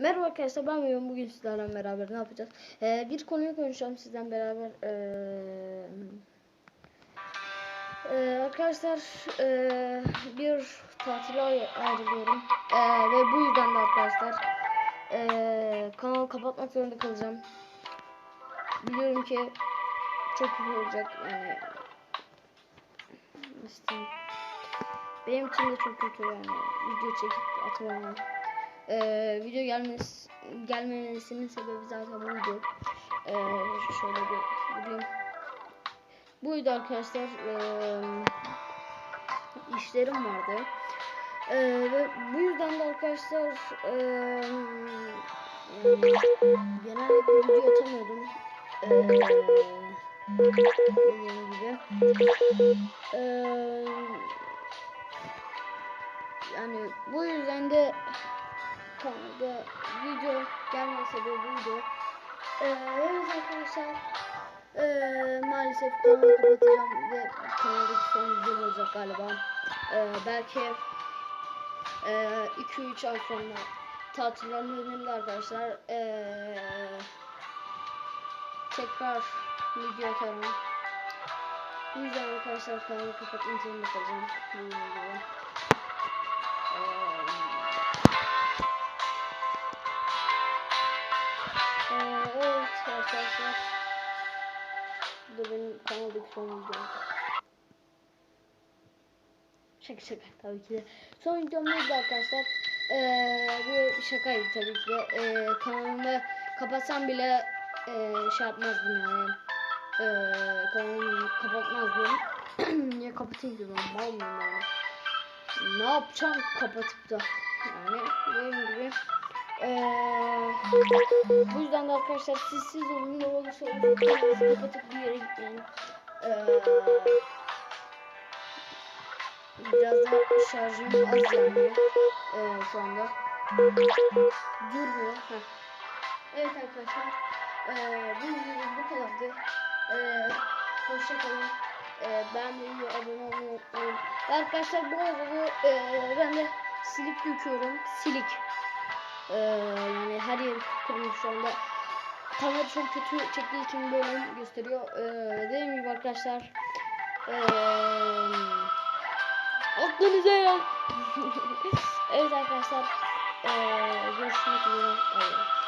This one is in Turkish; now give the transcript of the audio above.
Merhaba arkadaşlar ben Mehmet. Bugün sizlerle beraber ne yapacağız? Ee, bir konuyu konuşacağım sizden beraber. Ee, ee, arkadaşlar ee, bir tatile ay- ayrılıyorum. Ee, ve bu yüzden de arkadaşlar ee, kanalı kapatmak zorunda kalacağım. Biliyorum ki çok kötü olacak yani. Benim için de çok kötü yani. Video çekip atamam. Ee, video gelmesi gelmemesinin sebebi zaten buydu. Ee, şöyle bir vurayım. Buydu arkadaşlar. Ee, işlerim vardı. Ee, ve bu yüzden de arkadaşlar ee, genellikle video atamıyordum. Ee, dediğim gibi. Ee, yani bu yüzden de kanalda video gelme sebebi buydu. Ee, evet arkadaşlar ee, maalesef kanalı kapatacağım ve kanaldaki son video olacak galiba. Ee, belki 2-3 ay sonra tatillerin önünde arkadaşlar ee, tekrar video atarım. Bu yüzden arkadaşlar kanalı kalacağım. Bunun gibi. Ee, arkadaşlar. Bu da benim kanaldaki son videom. Şaka şaka tabii ki de. Son videom neydi arkadaşlar? Ee, bu şakaydı tabii ki de. Ee, kanalımı kapatsam bile ee, şey yapmazdım yani. Ee, kanalımı kapatmazdım. Niye kapatayım ben? Mal mıyım yani? Ne yapacağım kapatıp da? Yani dediğim gibi. Ee, bu yüzden de arkadaşlar siz siz olun ne olursa olsun kapatıp bir yere gitmeyin. Ee, biraz da şarjım az yani ee, şu anda. Durmuyor. Heh. Evet arkadaşlar. Ee, bu videomuz bu kadardı. Ee, Hoşçakalın. Ee, beğenmeyi abone olmayı unutmayın. Arkadaşlar bu arada ee, ben de silik döküyorum. Silik. Ee, yani her yeri kırmış şu anda. Kamera çok kötü çektiği için böyle gösteriyor. Ee, dediğim gibi arkadaşlar. Ee, aklınıza ya. evet arkadaşlar. Ee, görüşmek üzere. Evet.